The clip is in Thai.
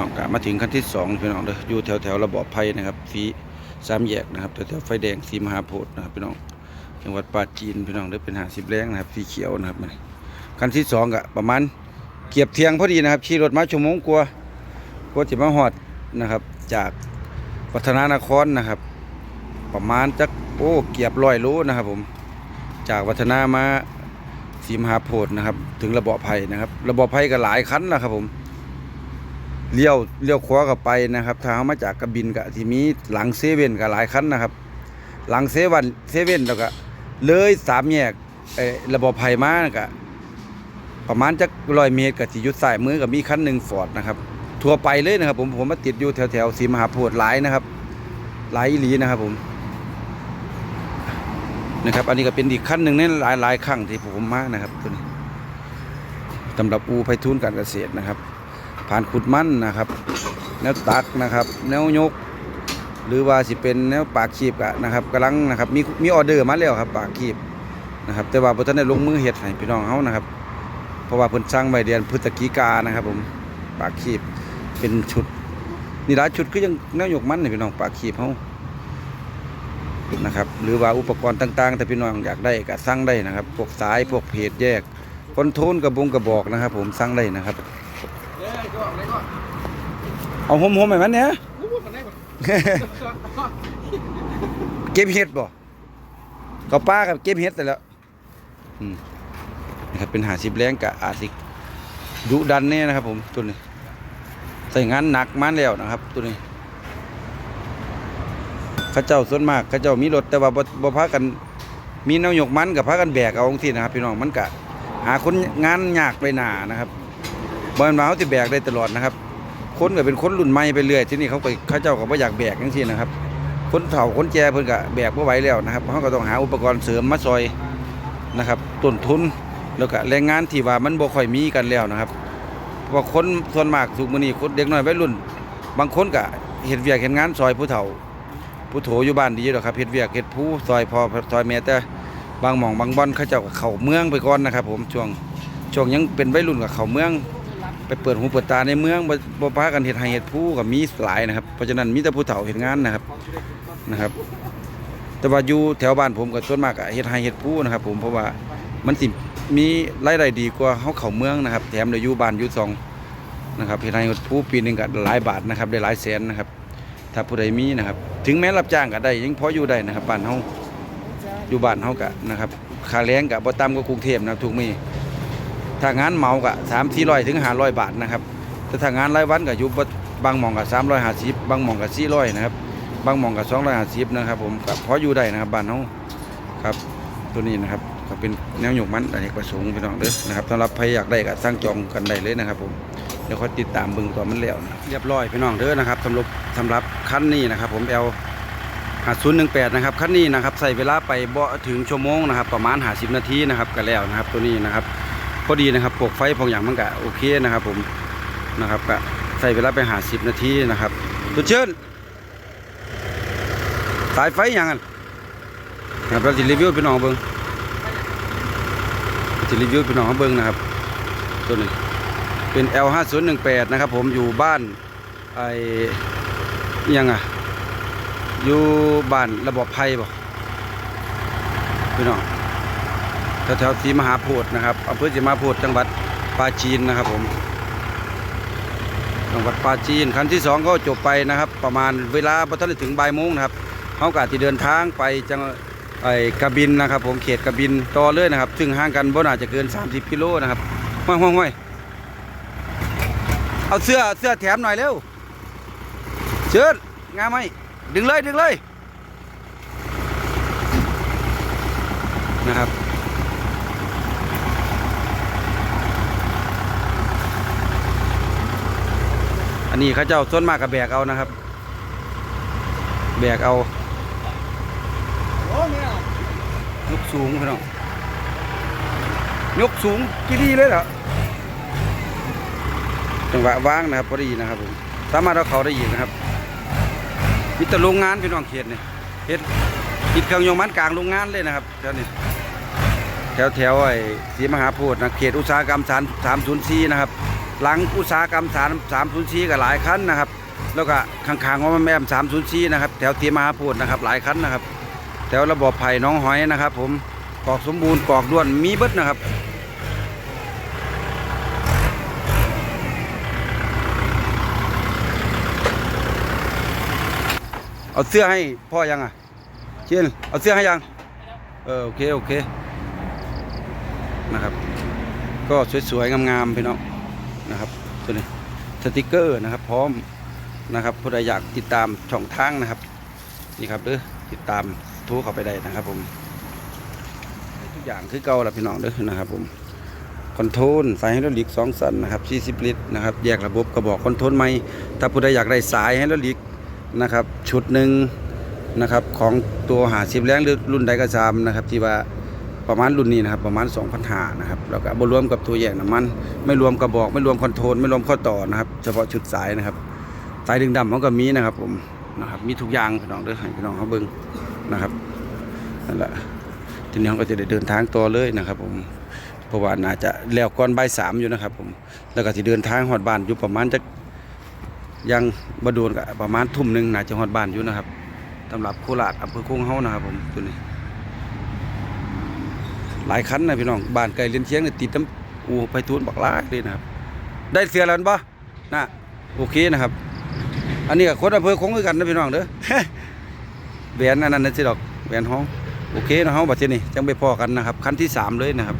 น้องกะมาถึงขั้นที่สองพี่น้องเด้ออยู่แถวแถวระบอบไผ่นะครับสีสามแยกนะครับแถวแถวไฟแดงสีมหาโพธิ์นะครับพี่น้องจังหวัดปราจีนพี่น้องเด้อเป็นหาสิบแรงนะครับสีเขียวนะครับมันขั้นที่สองกะประมาณเกียบเทียงพอดีนะครับขี่รถมาชั่วโมงกว่ากว่าจะมาฮอดนะครับ จากวัฒนานครนะครับ ประมาณจักโอ้เกียบร้อยโลนะครับ ผม จากวัฒนามาสีมหาโพธิ์นะครับ ถึงระบอบไผ่นะครับ ระบอบไผ่ก็หลายคันนะครับผม เลี้ยวเลี้ยวขวากับไปนะครับทางมาจากกระบินกับที่มีหลังเซเว่นกับหลายคันนะครับ หลังเซเว่นเซเว่นแล้วก็เลยสามแยกเออระบบไผ่มาก็ประมาณจักร้อยเมตรกับที่ยุดสายมือกับมีคันหนึ่งฟอร์ดนะครับ ทั่วไปเลยนะครับ ผมผมมาติดอยู่แถวแถวๆศรีมหาโพธิ์หลายนะครับ หลายอีหลีนะครับผมนะครับ อันนี้ก็เป็นอีกขั้นหนึ่งในหลายหลายครั้งที่ผมมานะครับตัวนี้สำหรับอูไพฑูรย์การเกษตรนะครับ ผ่านขุดมันนะครับ แนวตักนะครับ แนวยก หรือว่าสิเป็นแนวปากคีบกะนะครับกำลังนะครับมีมีออเดอร์มาแล้วครับ ปากคีบนะครับ แต่ว่าบ่ทันได้ลงมือเฮ็ดให้พี่น้องเฮานะครับ เพราะว่าเพิ่นสร้างไว้เดือนพฤศจิกานะครับ ผมปากคีบเป็นชุดนี่หลายชุดคือยังแนวยกมันนี่พี่น้องปากคีบเฮานะครับหรือว่าอุปกรณ์ต่างๆ แต่พี่น้องอยากได้ก็สั่งได้นะครับ พวกสายพวกเพจแยกคอนโทรลกระบงกระบอกนะครับ ผมสั่งได้นะครับ เอาหอมๆให้มันเนี่ยเก็บเห็ดบ่ก็ป้ากับเก็บเห็ดแต่แล้วอืมนะครับเป็นหาสิบแรงกะอาจสิดุดันแน่นะครับ ผมตัวนี้ใส่งานหนักมาแล้วนะครับ ตัวนี้เข้าเจ้าส่วนมากเข้าเจ้ามีรถแต่ว่าบ่บ่พากัน มีแนวยกมันกับพากันแบกเอาองที่นะครับ พี่น้องมันกะหาคนงานยากไปหนานะครับ บอลมาเขาจะแบกได้ตลอดนะครับ คนก็เป็นคนรุ่นใหม่ไปเรื่อยที่นี่เขาก็เขาเจ้าก็บ่อยากแบกจังซี่นะครับ คนเฒ่าคนแก่เพิ่นก็แบกบ่ไหวแล้วนะครับเขาก็ต้องหาอุปกรณ์เสริมมาซอยนะครับต้นทุนแล้วก็แรงงานที่ว่ามันบ่ค่อยมีกันแล้วนะครับเพราะว่าคนส่วนมากทุกมือนี้คนเด็กน้อยวัยรุ่น บางคนก็เฮ็ดเวียกเฮ็ดงานซอยผู้เฒ่า ผู้โถอยู่บ้านดีดอกครับเฮ็ดเวียกเฮ็ดผู้ซอยพอซอยแม่แต่บางหม่องบางบ่อนเขาเจ้าก็เขาเมืองไปก่อนนะครับ ผมช่วงช่วงยังเป็นวัยรุ่นก็เขาเมือง ไปเปิดหูเปิดตาในเมืองบ่พากันเฮ็ดให้เฮ็ดผู้ก็มีหลายนะครับ เพราะฉะนั้นมีแต่ผู้เฒ่าเฮ็ดงานนะครับนะครับ แต่ว่าอยู่แถวบ้านผมก็ส่วนมากเฮ็ดให้เฮ็ดผู้นะครับ ผมเพราะว่ามันสิมีรายได้ดีกว่าเฮาเข้าเมืองนะครับ แถมได้อยู่บ้านอยู่ซองนะครับเฮ็ดให้เฮ็ดผู้ปีหนึงก็หลายบาทนะครับได้หลายแสนนะครับ ถ้าผู้ใดมีนะครับ ถึงแม้รับจ้างก็ได้ยังพออยู่ได้นะครับบ้านเฮาอยู่บ้านเฮาก็นะครับค่าแรงก็บ่ต่ำกว่ากรุงเทพนะครับทุกมื้อ ถ้างานเมาก็สามสี่ร้อยถึงห้าร้อยบาทนะครับแต่ถ้างานรายวันก็อยู่บางหม่องก็สามร้อยห้าสิบบางหม่องก็สี่ร้อยนะครับบางหม่องก็สองร้อยห้าสิบนะครับผมก็พออยู่ได้นะครับบ้านเฮาครับตัวนี้นะครับก็เป็นแนวหยกมันอันนี้ประสงค์พี่น้องเด้อนะครับสำหรับใครอยากได้ก็สั่งจองกันได้เลยนะครับผมเดี๋ยวคอยติดตามบิ่งตอนมันแล้วนะเรียบร้อยพี่น้องเด้อนะครับสำหรับสำหรับคันนี้นะครับ ผม L 5018นะครับคันนี้นะครับใส่เวลาไปบ่ถึงชั่วโมงนะครับประมาณ50นาทีนะครับก็แล้วนะครับตัวนี้นะครับ พอดีนะครับพวกไฟพวกอย่างมันก็โอเคนะครับ ผมนะครับก็ใส่เวลาไปหาสิบนาทีนะครับตุเชิญสายไฟอย่างนั้นนะครับเราจะรีวิวพี่น้องเบิ้งจะรีวิวพี่น้องเบิ้งนะครับตัวนี้เป็น L 5 0 1 8 นะครับ ผมอยู่บ้านไอ้ยังอะอยู่บ้านระบบไพ่บ่พี่น้อง แถวๆศรีมหาโพธิ์นะครับอำเภอศรีมหาโพธิ์จังหวัดปราจีนนะครับผมจังหวัดปราจีนคันที่สองก็จบไปนะครับ ประมาณเวลาพอท่านถึงบ่ายโมงนะครับเขากาที่เดินทางไปจังไอ้กระบินนะครับ ผมเขตกระบินต่อเลยนะครับ ซึ่งห่างกันบ่น่าจะเกิน 30 กิโลนะครับห้อยห้อยห้อยเอาเสื้อเสื้อแถมหน่อยเร็วเชิญงามไหมดึงเลยดึงเลยนะครับ นนี้เขาเจ้าส่วนมากกับแบกเอานะครับ แบกเอายกสูงพี่น้องยกสูงกี่ดีเลยเหรอจังหวะว่างนะครับพอดีนะครับผมสามารถเอาเขาได้อีกนะครับมีแต่โรงงานพี่น้องเขตนี่ยเฮ็ดติดเครื่องยนต์มันกลางโรงงานเลยนะครับแถวนี้แถวแถวไอ้ศรีมหาโพธิ์นะเขตอุตสาหกรรมสามสามศูนย์สี่นะครับ หลังอุตสาหกรรมสามสามศูนย์สี่ก็หลายคันนะครับ แล้วก็ข้างๆของแม่มสามศูนย์สี่นะครับ แถวเทียมาพูดนะครับ หลายคันนะครับ แถวระบบไผ่น้องหอยนะครับ ผมกอกสมบูรณ์กอกด้วนมีเบิดนะครับเอาเสื้อให้พ่อยังอะเชียนเอาเสื้อให้ยัง เออโอเคโอเคนะครับ ก็สวยๆงามๆพี่น้อง นะครับตัวนี้สติกเกอร์นะครับ พร้อมนะครับผู้ใดอยากติดตามช่องทางนะครับ นี่ครับเด้อติดตามทรเข้าไปได้นะครับ ผมทุกอย่างคือเก่าละพี่น้องเด้อนะครับ ผมคอนโทรลสายไฮดรอลิกสองสันนะครับ40ลิตรนะครับแยกระบบกระบอกคอนโทรลใหม่ถ้าผู้ใดอยากได้สายไฮดรอลิกนะครับ ชุดหนึ่งนะครับของตัวหาสิบแรงหรือรุ่นใดก็ตามนะครับ ที่ว่า ประมาณรุ่นนี้นะครับประมาณ2,000หานะครับแล้วก็บรวมกับตัวแยกน้ำมัน ไม่รวมกระบอกไม่รวมคอนโทรลไม่รวมข้อต่อนะครับ เฉพาะชุดสายนะครับสายดึงดำมันก็มีนะครับผมนะครับมีทุกอย่างพี่น้องเด้อให้พี่น้องเขาเบิ่งนะครับนั่นแหละทีนี้เขาก็จะได้เดินทางต่อเลยนะครับผมเพราะว่าน่าจะแล้วก่อนบ่ายสามอยู่นะครับผมแล้วก็จะเดินทางฮอดบ้านอยู่ประมาณจะยังบโดนกับประมาณทุ่มหนึ่งน่าจะฮอดบ้านอยู่นะครับสำหรับโคราชอำเภอโค้งเฮานะครับผมตัวนี้ หลายคันนะพี่น้องบ้านไกลเลียนเชียงเนี่ยติดน้ำอูไปทุนบักลาเลยนะครับ ได้เสียแล้วปะนะโอเคนะครับ อันนี้กับคนอำเภอคงคือกันนะพี่น้องเด้อแหวนอันนั้นนะสิดอกแหวนห้องโอเคนะห้องบัดทีนี้จังไปพอกันนะครับ คันที่สามเลยนะครับ